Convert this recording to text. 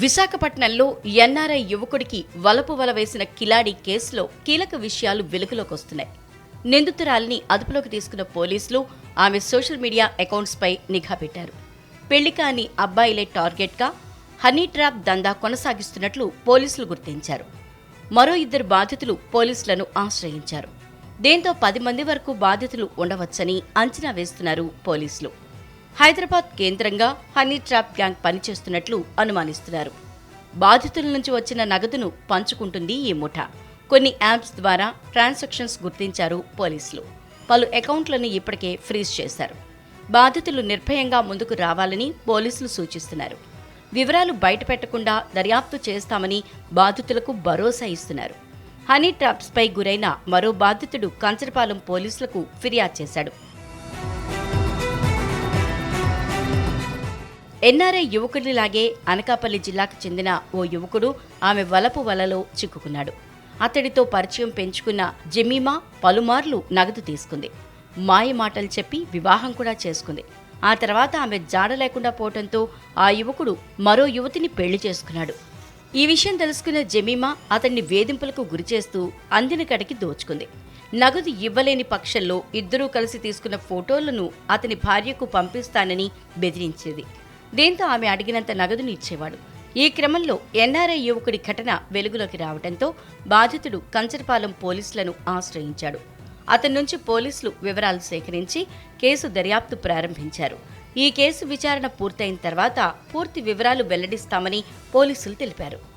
విశాఖపట్నంలో ఎన్ఆర్ఐ యువకుడికి వలపు వల వేసిన కిలాడి కేసులో కీలక విషయాలు వెలుగులోకి వస్తున్నాయి. నిందితురాలిని అదుపులోకి తీసుకున్న పోలీసులు ఆమె సోషల్ మీడియా అకౌంట్స్పై నిఘా పెట్టారు. పెళ్ళి కాని అబ్బాయిలే టార్గెట్గా హనీ ట్రాప్ దందా కొనసాగిస్తున్నట్లు పోలీసులు గుర్తించారు. మరో ఇద్దరు బాధితులు పోలీసులను ఆశ్రయించారు. దీంతో పది మంది వరకు బాధితులు ఉండవచ్చని అంచనా వేస్తున్నారు పోలీసులు. హైదరాబాద్ కేంద్రంగా హనీ ట్రాప్ గ్యాంగ్ పనిచేస్తున్నట్లు అనుమానిస్తున్నారు. బాధితుల నుంచి వచ్చిన నగదును పంచుకుంటుంది ఈ ముఠా. కొన్ని యాప్స్ ద్వారా ట్రాన్సాక్షన్స్ గుర్తించారు పోలీసులు. పలు అకౌంట్లను ఇప్పటికే ఫ్రీజ్ చేశారు. బాధితులు నిర్భయంగా ముందుకు రావాలని పోలీసులు సూచిస్తున్నారు. వివరాలు బయటపెట్టకుండా దర్యాప్తు చేస్తామని బాధితులకు భరోసా ఇస్తున్నారు. హనీ ట్రాప్స్పై గురైన మరో బాధితుడు కంచరపాలెం పోలీసులకు ఫిర్యాదు చేశాడు. ఎన్ఆర్ఐ యువకుడిలాగే అనకాపల్లి జిల్లాకు చెందిన ఓ యువకుడు ఆమె వలపు వలలో చిక్కుకున్నాడు. అతడితో పరిచయం పెంచుకున్న జమీమా పలుమార్లు నగదు తీసుకుంది. మాయ మాటలు చెప్పి వివాహం కూడా చేసుకుంది. ఆ తర్వాత ఆమె జాడ లేకుండా పోవటంతో ఆ యువకుడు మరో యువతిని పెళ్ళి చేసుకున్నాడు. ఈ విషయం తెలుసుకున్న జమీమా అతన్ని వేధింపులకు గురిచేస్తూ అందిన కడికి దోచుకుంది. నగదు ఇవ్వలేని పక్షంలో ఇద్దరూ కలిసి తీసుకున్న ఫోటోలను అతని భార్యకు పంపిస్తానని బెదిరించేది. దీంతో ఆమె అడిగినంత నగదును ఇచ్చేవాడు. ఈ క్రమంలో ఎన్ఆర్ఐ యువకుడి ఘటన వెలుగులోకి రావడంతో బాధితుడు కంచరపాలెం పోలీసులను ఆశ్రయించాడు. అతని నుంచి పోలీసులు వివరాలు సేకరించి కేసు దర్యాప్తు ప్రారంభించారు. ఈ కేసు విచారణ పూర్తయిన తర్వాత పూర్తి వివరాలు వెల్లడిస్తామని పోలీసులు తెలిపారు.